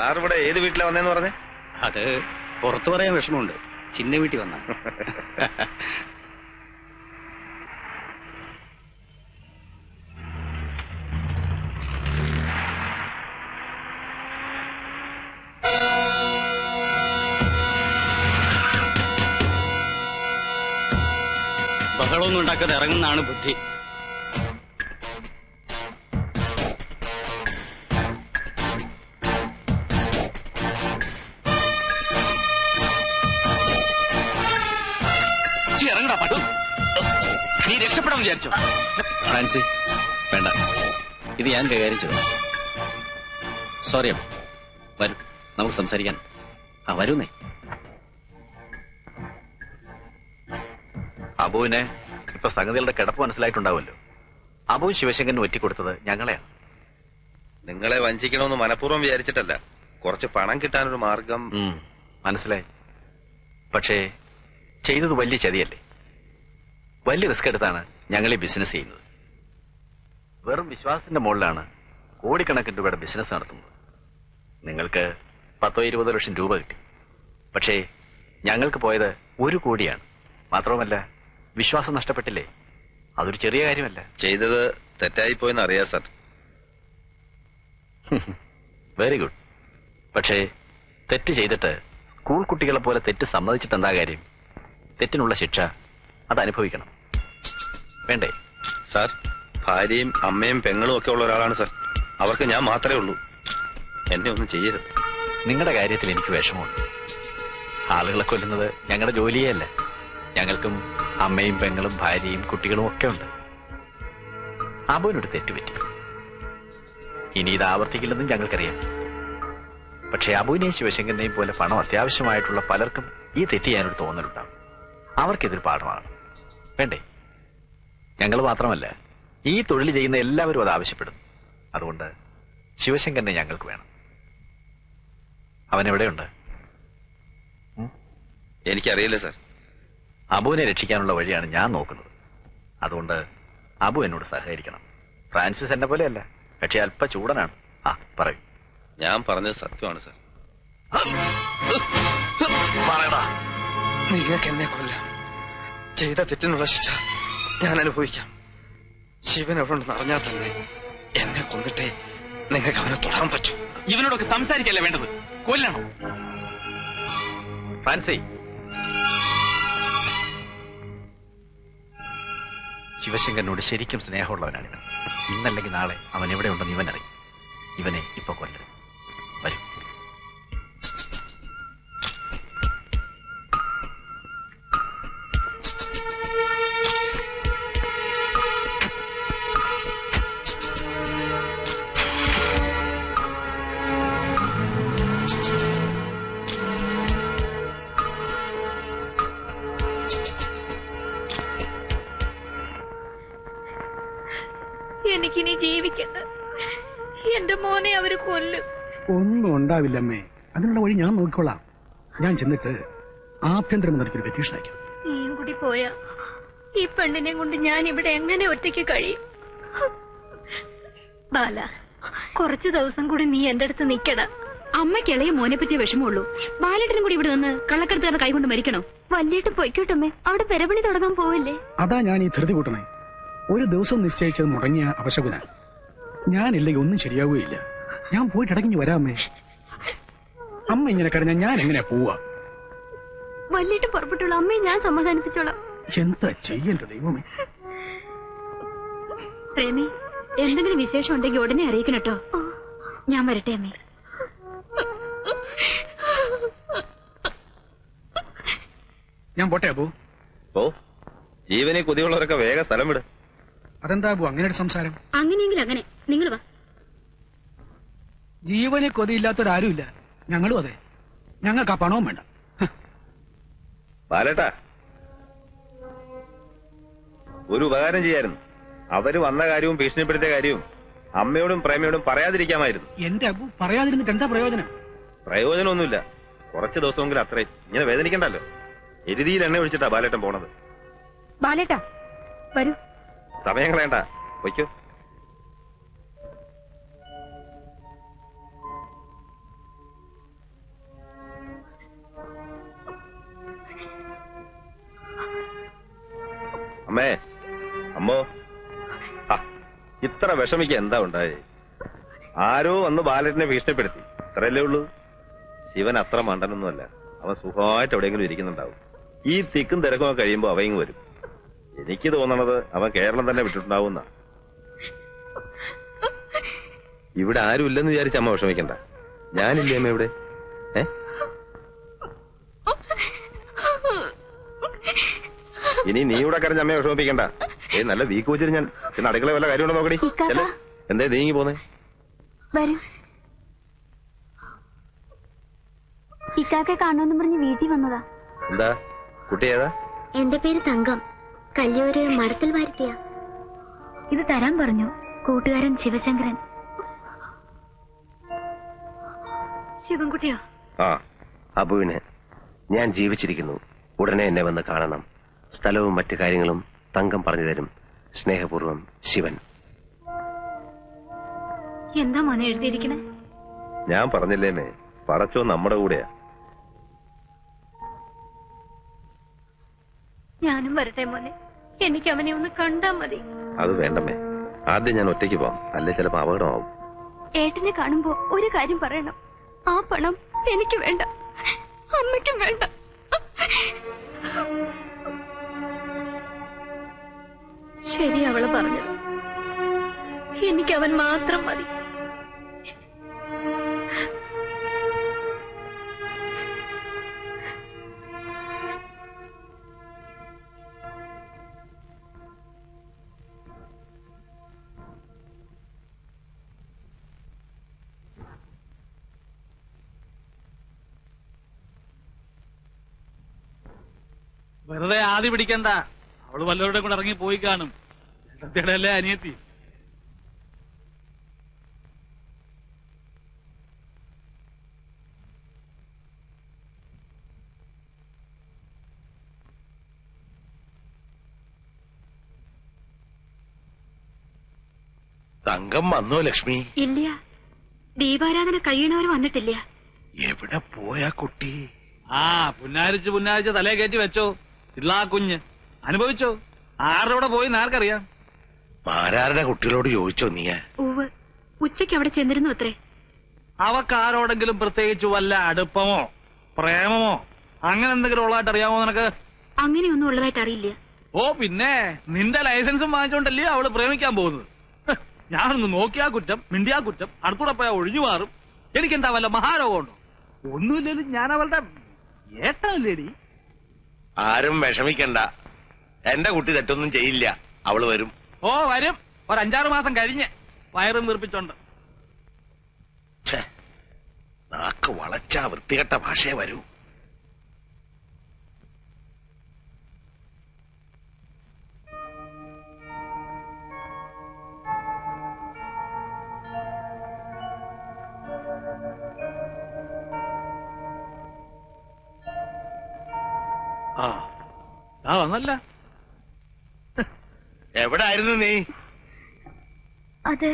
Sir ഇവിടെ ഏത് വീട്ടിലാ വന്നേന്ന് പറഞ്ഞേ? അത് പുറത്തു പറയാൻ വിഷമമുണ്ട്. ചിന്ന വീട്ടിൽ വന്ന. ബഹളമൊന്നും ഉണ്ടാക്കാതെ ഇറങ്ങുന്നതാണ് ബുദ്ധി. നീ വിചാരിച്ചോ? ഫ്രാൻസി വേണ്ട. ഇത് ഞാൻ കൈകാര്യം ചെയ്തു സോറി അമ്മ. വരൂ നമുക്ക് സംസാരിക്കാൻ. ആ വരൂന്നേ. അബുവിനെ ഇപ്പൊ സംഗതികളുടെ കിടപ്പ് മനസ്സിലായിട്ടുണ്ടാവുമല്ലോ. അബു ശിവശങ്കരന് ഒറ്റിക്കൊടുത്തത് ഞങ്ങളെയാണ്. നിങ്ങളെ വഞ്ചിക്കണമെന്ന് മനഃപൂർവം വിചാരിച്ചിട്ടല്ല. കുറച്ച് പണം കിട്ടാനൊരു മാർഗം. മനസ്സിലായി. പക്ഷേ ചെയ്തത് വലിയ ചതിയല്ലേ? വലിയ റിസ്ക് എടുത്താണ് ഞങ്ങൾ ഈ ബിസിനസ് ചെയ്യുന്നത്. വെറും വിശ്വാസത്തിന്റെ മുകളിലാണ് കോടിക്കണക്കിന് രൂപയുടെ ബിസിനസ് നടത്തുന്നത്. നിങ്ങൾക്ക് പത്തോ ഇരുപതോ ലക്ഷം രൂപ കിട്ടി. പക്ഷേ ഞങ്ങൾക്ക് പോയത് ഒരു കോടിയാണ്. മാത്രവുമല്ല വിശ്വാസം നഷ്ടപ്പെട്ടില്ലേ? അതൊരു ചെറിയ കാര്യമല്ല. ചെയ്തത് തെറ്റായി പോയെന്ന് അറിയാം സർ. വെരി ഗുഡ് പക്ഷേ തെറ്റ് ചെയ്തിട്ട് സ്കൂൾ കുട്ടികളെ പോലെ തെറ്റ് സമ്മതിച്ചിട്ട് എന്താ കാര്യം? തെറ്റിനുള്ള ശിക്ഷ അത് അനുഭവിക്കണം വേണ്ടേ? സാർ ഭാര്യയും അമ്മയും പെങ്ങളും ഒക്കെ ഉള്ള ഒരാളാണ് സാർ. അവർക്ക് ഞാൻ മാത്രമേ ഉള്ളൂ. എന്നെ ഒന്നും ചെയ്യരുത്. നിങ്ങളുടെ കാര്യത്തിൽ എനിക്ക് വിഷമമുണ്ട്. ആളുകളെ കൊല്ലുന്നത് ഞങ്ങളുടെ ജോലിയേ അല്ല. ഞങ്ങൾക്കും അമ്മയും പെങ്ങളും ഭാര്യയും കുട്ടികളും ഒക്കെ ഉണ്ട്. അബുവിനോട് തെറ്റുപറ്റി. ഇനി ഇത് ആവർത്തിക്കില്ലെന്നും ഞങ്ങൾക്കറിയാം. പക്ഷേ അബുവിനെയും ശിവശങ്കരനെയും പോലെ പണം അത്യാവശ്യമായിട്ടുള്ള പലർക്കും ഈ തെറ്റ് ചെയ്യാനൊരു തോന്നലുണ്ടാവും. അവർക്കിതൊരു പാഠമാണ്. വേണ്ടേ? ഞങ്ങൾ മാത്രമല്ല ഈ തൊഴിൽ ചെയ്യുന്ന എല്ലാവരും അത് ആവശ്യപ്പെടുന്നു അതുകൊണ്ട് ശിവശങ്കരനെ ഞങ്ങൾക്ക് വേണം. അവൻ എവിടെയുണ്ട് എനിക്കറിയില്ല സാർ. അബുവിനെ രക്ഷിക്കാനുള്ള വഴിയാണ് ഞാൻ നോക്കുന്നത്. അതുകൊണ്ട് അബു എന്നോട് സഹകരിക്കണം. ഫ്രാൻസിസ് എന്നെ പോലെയല്ല പക്ഷെ അല്പ ചൂടനാണ്. ആ പറയൂ. ഞാൻ പറഞ്ഞത് സത്യമാണ് സർ. പറയടാ നിങ്ങൾക്ക് എന്നെ കൊല്ലാം. ചെയ്ത തെറ്റിനുള്ള ശിക്ഷ ഞാൻ അനുഭവിക്കാം. ശിവൻ എവിടെ ഉണ്ടെന്ന് അറിഞ്ഞാൽ തന്നെ എന്നെ കൊന്നിട്ടേ നിങ്ങൾക്ക് അവനെ തൊടാൻ പറ്റൂ. ഇവനോടൊക്കെ സംസാരിക്കല്ലേ വേണ്ടത്? കൊല്ലണം. ഫാൻസി ശിവശങ്കരനോട് ശരിക്കും സ്നേഹമുള്ളവനാണ് ഇവൻ ഇന്നല്ലെങ്കിൽ നാളെ അവൻ എവിടെ ഉണ്ടെന്ന് ഇവൻ അറിയും ഇവനെ ഇപ്പൊ കൊല്ലരുത്. വരും. എനിക്കിനി ജീവിക്കണ്ട. എന്റെ മോനെ അവർ കൊല്ലും. ഒന്നും ഉണ്ടാവില്ലമ്മേ. അതിനുള്ള വഴി ഞാൻ നോക്കിക്കൊള്ളാം ഞാൻ ചെന്നിട്ട് ആഭ്യന്തരമന്ത്രിക്കൊരു പെറ്റീഷൻ അയക്കാം. നീയും കൂടി പോയാ. ഈ പെണ്ണിനെ കൊണ്ട് ഞാൻ ഇവിടെ എങ്ങനെ ഒറ്റയ്ക്ക് കഴിയും? ബാല കുറച്ചു ദിവസം കൂടി നീ എന്റെ അടുത്ത് നിക്കട. അമ്മയ്ക്ക് ഇളയ മോനെ പറ്റിയ വിഷമമുള്ളൂ. ബാലേട്ടനും കൂടി ഇവിടെ നിന്ന് കള്ളക്കടത്തുകാരുടെ കൈകൊണ്ട് മരിക്കണോ? വല്യേട്ട് പൊയ്ക്കോട്ടമ്മേ അവിടെ പെരപണി തുടങ്ങാൻ പോവില്ലേ? അതാ ഞാൻ ഈ ധൃതി കൂട്ടണേ. ഒരു ദിവസം നിശ്ചയിച്ചത് മുടങ്ങിയ അവശകുന ഞാനില്ലെങ്കിൽ ഒന്നും ശരിയാവുകയില്ല. ഞാൻ പോയിട്ട് ഇടയ്ക്ക് വരാമേ അമ്മ. ഇങ്ങനെ കരഞ്ഞാൽ ഞാൻ എങ്ങനെ പോവാ വല്ലിട്ട് പുറപ്പെട്ടുള്ള അമ്മയെ ഞാൻ സമാധാനിപ്പിച്ചോളാം. എന്താ ചെയ്യേണ്ട ദൈവമേ? പ്രേമി എന്തെങ്കിലും വിശേഷം ഉണ്ടെങ്കിൽ ഉടനെ അറിയിക്കണം കേട്ടോ. ഞാൻ വരട്ടെ അമ്മേ. ഞാൻ പോട്ടെ അപ്പോ ഓ ജീവനെ കൊതിയുള്ളവരൊക്കെ വേഗം സ്ഥലം വിട്. അതെന്താ അബു അങ്ങനെ ഒരു സംസാരം. അങ്ങനെയെങ്കിൽ അങ്ങനെ. നിങ്ങൾ വാ. ജീവനെ കൊതിയില്ലാത്തൊരാരുമില്ല. ഞങ്ങളും അതെ. ഞങ്ങൾക്ക് ആ പണവും വേണ്ട. ബാലേട്ടാ. ഒരു ഉപകാരം ചെയ്യായിരുന്നു. അവർ വന്ന കാര്യവും ഭീഷണിപ്പെടുത്തിയ കാര്യവും അമ്മയോടും പ്രേമയോടും പറയാതിരിക്കാമായിരുന്നു. എന്റെ അബു പറയാതിരുന്നിട്ട് എന്താ പ്രയോജനം? പ്രയോജനമൊന്നുമില്ല. കുറച്ച് ദിവസമെങ്കിലും അത്രയും. ഇങ്ങനെ വേദനിക്കണ്ടല്ലോ. എരുതിയിൽ എണ്ണ ഒഴിച്ചിട്ടാ ബാലേട്ടൻ പോണത്. ബാലേട്ടാ വരൂ. സമയം കളയണ്ട. വയ്ക്കോ അമ്മേ അമ്മോ. ഇത്ര വിഷമിക്ക എന്താ ഉണ്ടായി? ആരോ അന്ന് ബാലറ്റിനെ ഭീഷണിപ്പെടുത്തി. ഇത്രയല്ലേ ഉള്ളൂ? ശിവൻ അത്ര മണ്ടനൊന്നുമല്ല. അവൻ സുഖമായിട്ട് എവിടെയെങ്കിലും ഇരിക്കുന്നുണ്ടാവും. ഈ തിക്കും തിരക്കുമൊക്കെ കഴിയുമ്പോൾ അവയും വരും. എനിക്ക് തോന്നണത് അവൻ കേരളം തന്നെ വിട്ടിട്ടുണ്ടാവുന്ന. ഇവിടെ ആരും ഇല്ലെന്ന് വിചാരിച്ച അമ്മ വിഷമിക്കണ്ട. ഞാനില്ലേ അമ്മ ഇവിടെ? ഏ? ഇനി നീ ഇവിടെ കരഞ്ഞ അമ്മയെ വിഷമിപ്പിക്കണ്ട. ഏ നല്ല വീക്ക് വെച്ചിട്ട് ഞാൻ. പിന്നെ അടുക്കള വല്ല കാര്യമുണ്ടോ നോക്കടി. ചെല്ല്. എന്തേ നീങ്ങി പോന്നെ? വരൂ. ഇക്കാക്കെ കാണുമെന്ന് പറഞ്ഞ് വീട്ടിൽ വന്നതാ. എന്താ? കുട്ടി ഏതാ? എന്റെ പേര് തങ്കം. കല്യൂര് മരത്തിൽ വരുത്തിയ ഇത് തരാൻ പറഞ്ഞു കൂട്ടുകാരൻ ശിവശങ്കരൻ. ശിവൻകുട്ടിയോ? ആ അബുവിന്. ഞാൻ ജീവിച്ചിരിക്കുന്നു. ഉടനെ എന്നെ വന്ന് കാണണം. സ്ഥലവും മറ്റു കാര്യങ്ങളും തങ്കം പറഞ്ഞു തരും. സ്നേഹപൂർവം ശിവൻ. എന്താ മോനെ എഴുതിയിരിക്കണേ? ഞാൻ പറഞ്ഞില്ലേമേ പറച്ചോ നമ്മുടെ കൂടെയാ. ഞാനും വരട്ടെ മോനെ. എനിക്ക് അവനെ ഒന്ന് കണ്ടാ മതി. അത് വേണ്ടമ്മേ. ആദ്യം ഞാൻ ഒറ്റയ്ക്ക് പോവാം. അല്ലെ ചിലപ്പോ അപകടമാവും. ഏട്ടനെ കാണുമ്പോ ഒരു കാര്യം പറയണം. ആ പണം എനിക്ക് വേണ്ട. അമ്മയ്ക്കും വേണ്ട. ശരി അവൾ പറഞ്ഞത്. എനിക്ക് അവൻ മാത്രം മതി. വെറുതെ ആദ്യ പിടിക്കണ്ട. അവൾ വല്ലവരുടെ കൂടെ ഇറങ്ങി പോയി കാണും. ഏട്ടത്തിയുടെ അല്ലേ അനിയത്തി? തങ്കം വന്നോ ലക്ഷ്മി? ഇല്ല. ദീപാരാധന കഴിയണവർ വന്നിട്ടില്ല. എവിടെ പോയാ കുട്ടി? ആ പുന്നാരിച്ച് പുന്നാരിച്ച് തലേ കയറ്റി വെച്ചോ. ഇള്ളാ കുഞ്ഞ്. അനുഭവിച്ചോ? ആരുടെ കൂടെ പോയി ആർക്കറിയാം? ആരാരുടെ കുട്ടികളോട് ചോദിച്ചോ നീ ഉവ് ഉച്ചയ്ക്ക് അവിടെ ചെന്നിരുന്നു അത്രേ. അവക്ക് ആരോടെങ്കിലും പ്രത്യേകിച്ച് വല്ല അടുപ്പമോ പ്രേമമോ അങ്ങനെ എന്തെങ്കിലും ഉള്ളതായിട്ട് അറിയാമോ നിനക്ക്? അങ്ങനെയൊന്നും ഉള്ളതായിട്ട് അറിയില്ല. ഓ പിന്നെ നിന്റെ ലൈസൻസും വാങ്ങിച്ചോണ്ടല്ലേ അവൾ പ്രേമിക്കാൻ പോകുന്നത്? ഞാനൊന്ന് നോക്കിയാ കുറ്റം മിണ്ടിയാ കുറ്റം അടുത്തൂടെ പോയാ ഒഴിഞ്ഞു മാറും. എനിക്കെന്താ വല്ല മഹാരോഗമുണ്ടോ? ഒന്നുമില്ലെങ്കിലും ഞാൻ അവളുടെ ഏട്ടനല്ലേടി. ആരും വിഷമിക്കണ്ട. എന്റെ കുട്ടി തെറ്റൊന്നും ചെയ്യില്ല. അവൾ വരും. ഓ വരും. ഒരു അഞ്ചാറ് മാസം കഴിഞ്ഞ് വയറും വീർപ്പിച്ചോണ്ട്. നാക്ക് വളച്ച വൃത്തികെട്ട ഭാഷയെ വരൂ. ആ ആ വന്നല്ല. എവിടെ ആയിരുന്നു നീ? അത്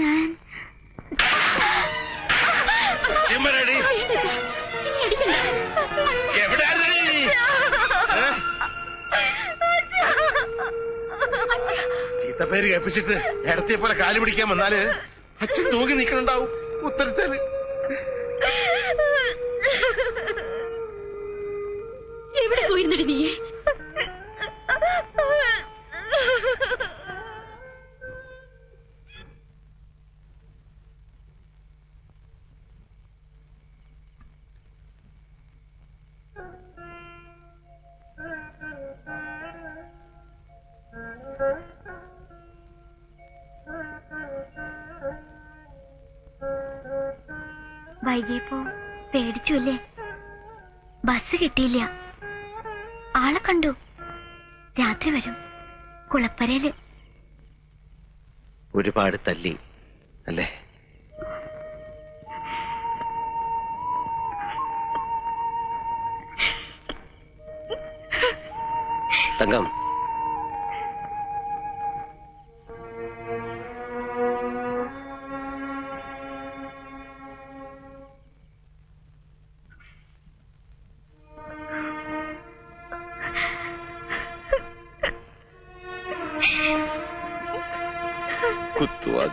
ഞാൻ ചിമ്മരടി. എവിടെ ആയിരുന്നു നീ? ചീത്തപ്പേര് കേൾപ്പിച്ചിട്ട് ഇടത്തെ പോലെ കാലു പിടിക്കാൻ വന്നാൽ അച്ഛൻ തൂങ്ങി നിൽക്കണുണ്ടാവും. ഉത്തരത്തേൽ. എവിടെ പോയിരുന്നിട്ട് നീ? വൈകിയപ്പോ പേടിച്ചു അല്ലേ ബസ് കിട്ടിയില്ല. ആളെ കണ്ടു. രാത്രി വരും. കുളപ്പരയിൽ. ഒരുപാട് തല്ലി അല്ലേ? തങ്കം.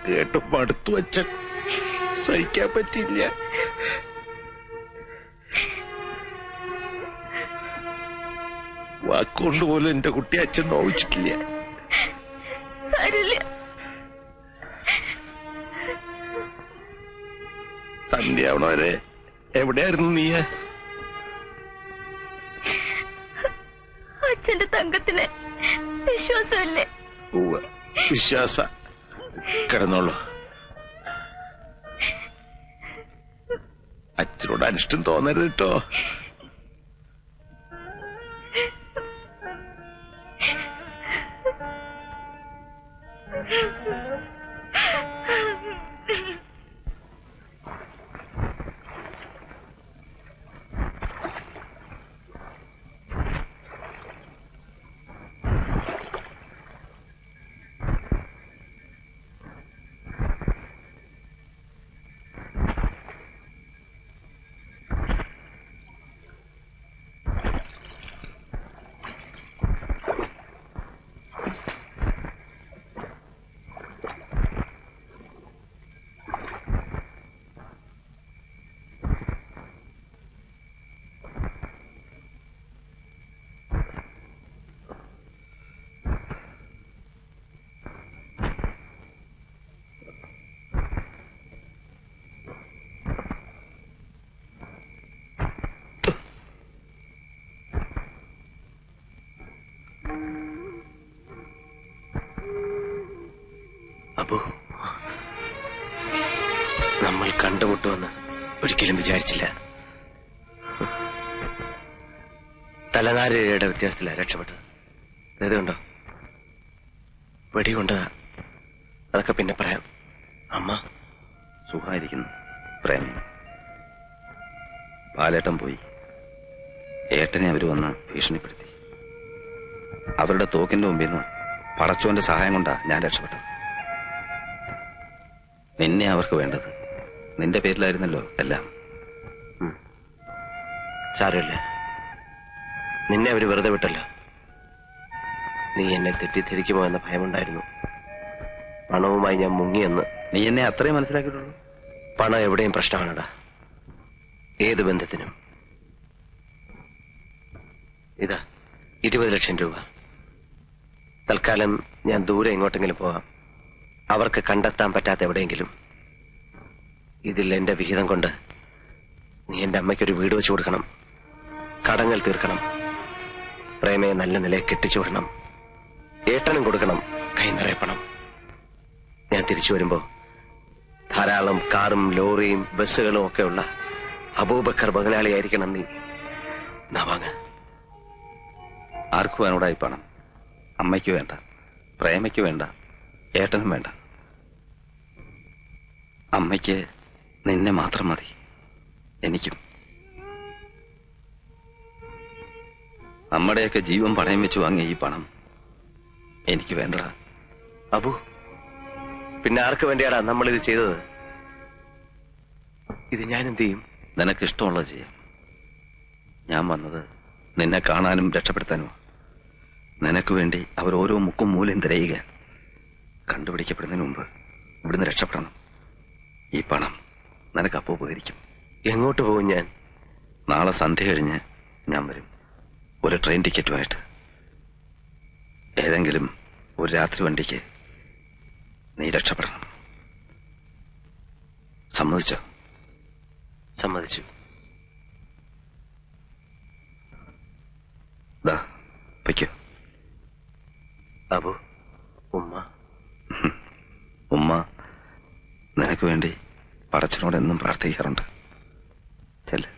കേട്ട് മടുത്തു വച്ച സഹിക്കാൻ പറ്റില്ല വാക്കുകൊണ്ട് പോലും എന്റെ കുട്ടി അച്ഛൻ നോവിച്ചിട്ടില്ല. സന്ധ്യാവണവരെ എവിടെയായിരുന്നു നീ അച്ഛന്റെ തങ്കത്തിന് വിശ്വാസമില്ലേ? ഉവ വിശ്വാസ. കിടന്നോളൂ. അച്ഛനോട് അനിഷ്ടം തോന്നരുത് കേട്ടോ. അപ്പോ? നമ്മൾ കണ്ടുമുട്ടുമെന്ന് ഒരിക്കലും വിചാരിച്ചില്ല. തലനാരിഴയുടെ വ്യത്യാസത്തില രക്ഷപ്പെട്ടത്. ഇതുണ്ടോ? വെടി വെടികൊണ്ടതാ. അതൊക്കെ പിന്നെ പറയാം. അമ്മ? സുഖമായിരിക്കുന്നു. പ്രേമം പാലേട്ടം പോയി. ഏട്ടനെ അവർ വന്ന് ഭീഷണിപ്പെടുത്തി. അവരുടെ തോക്കിന്റെ മുമ്പിൽ നിന്ന് പടച്ചോന്റെ സഹായം കൊണ്ടാ ഞാൻ രക്ഷപ്പെട്ടത്. നിന്നെ അവർക്ക് വേണ്ടത്. നിന്റെ പേരിലായിരുന്നല്ലോ എല്ലാം. സാരമില്ല. നിന്നെ അവർ വെറുതെ വിട്ടല്ലോ. നീ എന്നെ തെറ്റിദ്ധരിക്കുമോ എന്ന ഭയമുണ്ടായിരുന്നു. പണവുമായി ഞാൻ മുങ്ങിയെന്ന്. നീ എന്നെ അത്രയും മനസ്സിലാക്കിയിട്ടുള്ളൂ? പണം എവിടെയും പ്രശ്നമാണടാ. ഏത് ബന്ധത്തിനും. ഇതാ ഇരുപത് ലക്ഷം രൂപ. തൽക്കാലം ഞാൻ ദൂരെ എങ്ങോട്ടെങ്കിലും പോകാം അവർക്ക് കണ്ടെത്താൻ പറ്റാത്ത എവിടെയെങ്കിലും. ഇതിൽ എന്റെ വിഹിതം കൊണ്ട് നീ എന്റെ അമ്മയ്ക്കൊരു വീട് വെച്ചു കൊടുക്കണം. കടങ്ങൾ തീർക്കണം. പ്രേമയെ നല്ല നിലയിൽ കെട്ടിച്ചു വിടണം. ഏട്ടനും കൊടുക്കണം. കൈ നിറയപ്പണം. പണം ഞാൻ തിരിച്ചു വരുമ്പോ ധാരാളം കാറും ലോറിയും ബസ്സുകളും ഒക്കെയുള്ള അബൂബക്കർ മുതലാളിയായിരിക്കണം നീ. നവാങ് ആർക്കും വേണോടായി പണം. അമ്മയ്ക്ക് വേണ്ട. പ്രേമയ്ക്ക് വേണ്ട. ഏട്ടനും വേണ്ട. അമ്മയ്ക്ക് നിന്നെ മാത്രം മതി. എനിക്കും. നമ്മുടെയൊക്കെ ജീവൻ പണയം വെച്ച് വാങ്ങിയ ഈ പണം എനിക്ക് വേണ്ടടാ. അബു പിന്നെ ആർക്ക് വേണ്ടിയാടാ നമ്മൾ ഇത് ചെയ്തത്? ഇത് ഞാൻ എന്ത് ചെയ്യും? നിനക്ക് ഇഷ്ടമുള്ളത് ചെയ്യാം. ഞാൻ വന്നത് നിന്നെ കാണാനും രക്ഷപ്പെടുത്താനും നിനക്ക് വേണ്ടി അവർ ഓരോ മുക്കും മൂലയും തിരയുക കണ്ടുപിടിക്കപ്പെടുന്നതിന് മുമ്പ് ഇവിടുന്ന് രക്ഷപ്പെടണം. ഈ പണം നിനക്ക് അപ്പോൾ ഉപകരിക്കും. എങ്ങോട്ട് പോകും ഞാൻ? നാളെ സന്ധ്യ കഴിഞ്ഞ് ഞാൻ വരും. ഒരു ട്രെയിൻ ടിക്കറ്റുമായിട്ട്. ഏതെങ്കിലും ഒരു രാത്രി വണ്ടിക്ക് നീ രക്ഷപ്പെടണം. സമ്മതിച്ചോ? സമ്മതിച്ചു. ദാ വയ്ക്കോ. അബു ഉമ്മ. ഉമ്മ നിനക്ക് വേണ്ടി പടച്ചനോട് എന്നും പ്രാർത്ഥിക്കാറുണ്ട്. ചെല്ലേ.